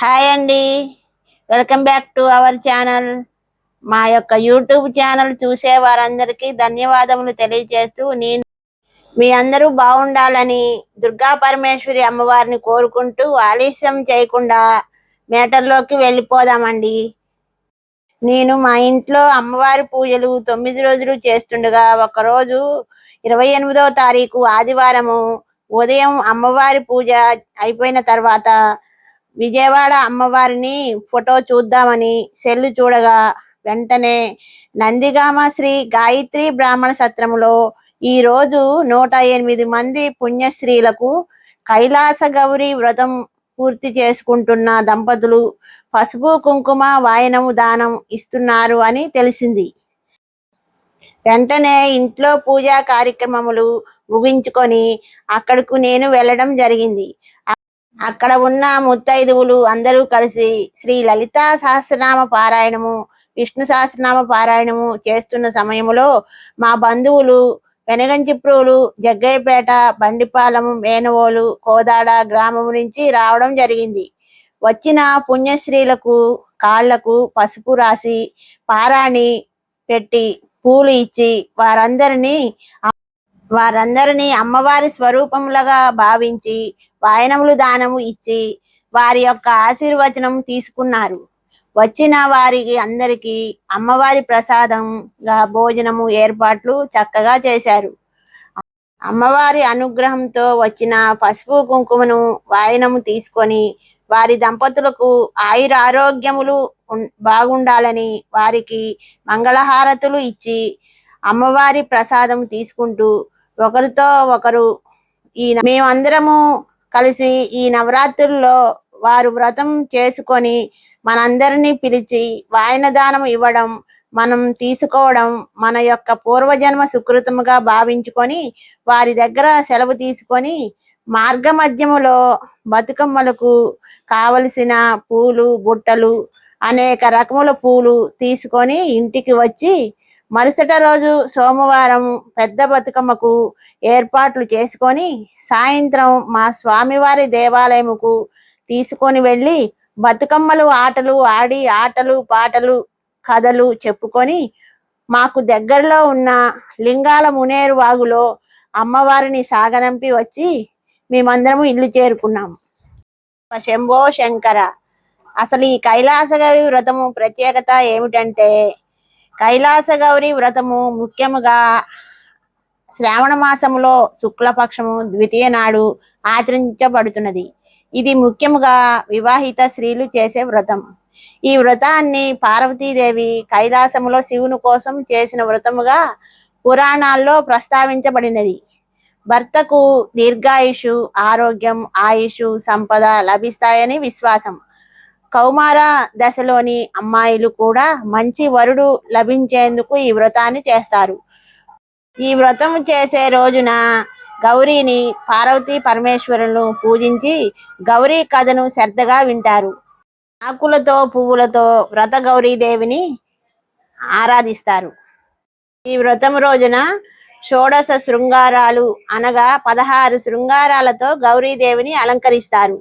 Hi అండి. Welcome back to our channel. మా యొక్క యూట్యూబ్ ఛానల్ చూసే వారందరికీ ధన్యవాదములు తెలియజేస్తూ నేను మీ అందరూ బాగుండాలని దుర్గా పరమేశ్వరి అమ్మవారిని కోరుకుంటూ ఆలస్యం చేయకుండా మేటల్లోకి వెళ్ళిపోదామండి. నేను మా ఇంట్లో అమ్మవారి పూజలు తొమ్మిది రోజులు చేస్తుండగా ఒకరోజు ఇరవై ఎనిమిదవ తారీఖు ఆదివారము ఉదయం అమ్మవారి పూజ అయిపోయిన తర్వాత విజయవాడ అమ్మవారిని ఫోటో చూద్దామని సెల్లు చూడగా వెంటనే నందిగామ శ్రీ గాయత్రి బ్రాహ్మణ సత్రములో ఈ రోజు నూట ఎనిమిది మంది పుణ్యశ్రీలకు కైలాస గౌరి వ్రతం పూర్తి చేసుకుంటున్న దంపతులు పసుపు కుంకుమ వాయనము దానం ఇస్తున్నారు అని తెలిసింది. వెంటనే ఇంట్లో పూజా కార్యక్రమములు ముగించుకొని అక్కడకు నేను వెళ్ళడం జరిగింది. అక్కడ ఉన్న ముత్తైదువులు అందరూ కలిసి శ్రీ లలిత సహస్రనామ పారాయణము విష్ణు సహస్రనామ పారాయణము చేస్తున్న సమయములో మా బంధువులు వెనగంచిప్రువులు జగ్గయ్యపేట బండిపాలెం మేనవోలు కోదాడ గ్రామం నుంచి రావడం జరిగింది. వచ్చిన పుణ్యశ్రీలకు కాళ్ళకు పసుపు రాసి పారాణి పెట్టి పూలు ఇచ్చి వారందరినీ వారందరినీ అమ్మవారి స్వరూపములుగా భావించి వాయనములు దానము ఇచ్చి వారి యొక్క ఆశీర్వచనం తీసుకున్నారు. వచ్చిన వారికి అందరికీ అమ్మవారి ప్రసాదంగా భోజనము ఏర్పాట్లు చక్కగా చేశారు. అమ్మవారి అనుగ్రహంతో వచ్చిన పసుపు కుంకుమను వాయనము తీసుకొని వారి దంపతులకు ఆయుర ఆరోగ్యములు బాగుండాలని వారికి మంగళహారతులు ఇచ్చి అమ్మవారి ప్రసాదం తీసుకుంటూ ఒకరితో ఒకరు ఈ మేమందరము కలిసి ఈ నవరాత్రుల్లో వారు వ్రతం చేసుకొని మనందరినీ పిలిచి వాయనదానం ఇవ్వడం మనం తీసుకోవడం మన యొక్క పూర్వజన్మ సుకృతముగా భావించుకొని వారి దగ్గర సెలవు తీసుకొని మార్గ మధ్యములో బతుకమ్మలకు కావలసిన పూలు బుట్టలు అనేక రకముల పూలు తీసుకొని ఇంటికి వచ్చి మరుసటి రోజు సోమవారం పెద్ద బతుకమ్మకు ఏర్పాట్లు చేసుకొని సాయంత్రం మా స్వామివారి దేవాలయముకు తీసుకొని వెళ్ళి బతుకమ్మలు ఆటలు ఆడి ఆటలు పాటలు కథలు చెప్పుకొని మాకు దగ్గరలో ఉన్న లింగాల మునేరు వాగులో అమ్మవారిని సాగనంపి వచ్చి మేమందరము ఇల్లు చేరుకున్నాము. శంభో శంకర అసలు ఈ కైలాసగారి వ్రతము ప్రత్యేకత ఏమిటంటే కైలాస గౌరి వ్రతము ముఖ్యముగా శ్రావణ మాసములో శుక్లపక్షము ద్వితీయ నాడు ఆచరించబడుతున్నది. ఇది ముఖ్యముగా వివాహిత స్త్రీలు చేసే వ్రతం. ఈ వ్రతాన్ని పార్వతీదేవి కైలాసములో శివుని కోసం చేసిన వ్రతముగా పురాణాల్లో ప్రస్తావించబడినది. భర్తకు దీర్ఘాయుషు ఆరోగ్యం ఆయుషు సంపద లభిస్తాయని విశ్వాసం. కౌమార దశలోని అమ్మాయిలు కూడా మంచి వరుడు లభించేందుకు ఈ వ్రతాన్ని చేస్తారు. ఈ వ్రతం చేసే రోజున గౌరీని పార్వతీ పరమేశ్వరులను పూజించి గౌరీ కథను శ్రద్ధగా వింటారు. ఆకులతో పువ్వులతో వ్రత గౌరీదేవిని ఆరాధిస్తారు. ఈ వ్రతం రోజున షోడశ శృంగారాలు అనగా పదహారు శృంగారాలతో గౌరీదేవిని అలంకరిస్తారు.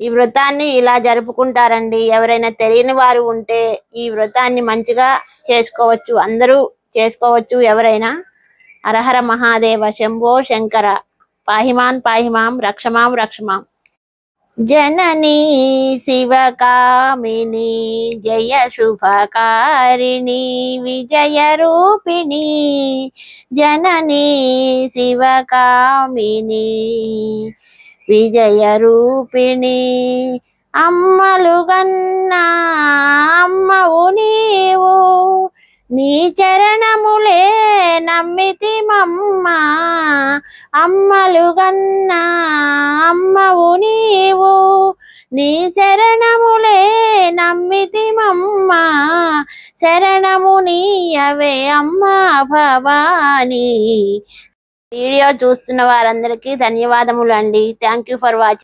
ఈ వ్రతాన్ని ఇలా జరుపుకుంటారండి. ఎవరైనా తెలియని వారు ఉంటే ఈ వ్రతాన్ని మంచిగా చేసుకోవచ్చు. అందరూ చేసుకోవచ్చు. ఎవరైనా అరహర మహాదేవ శంభో శంకర పాహిమాన్ పాహిమాం రక్షమాం రక్షమాం. జననీ శివకామిని జయ శుభకారిణి విజయ రూపిణి. జననీ శివకామిని విజయ రూపిణి. అమ్మలు గన్నా అమ్మవు నీవు. నీ చరణములే నమ్మితి మమ్మ. అమ్మలు గన్నా అమ్మవు నీవు. నీ శరణములే నమ్మితి మమ్మ. శరణము నీయవే అమ్మ భవానీ. వీడియో చూస్తున్న వారందరికీ ధన్యవాదములు అండి థ్యాంక్ యూ ఫర్ వాచింగ్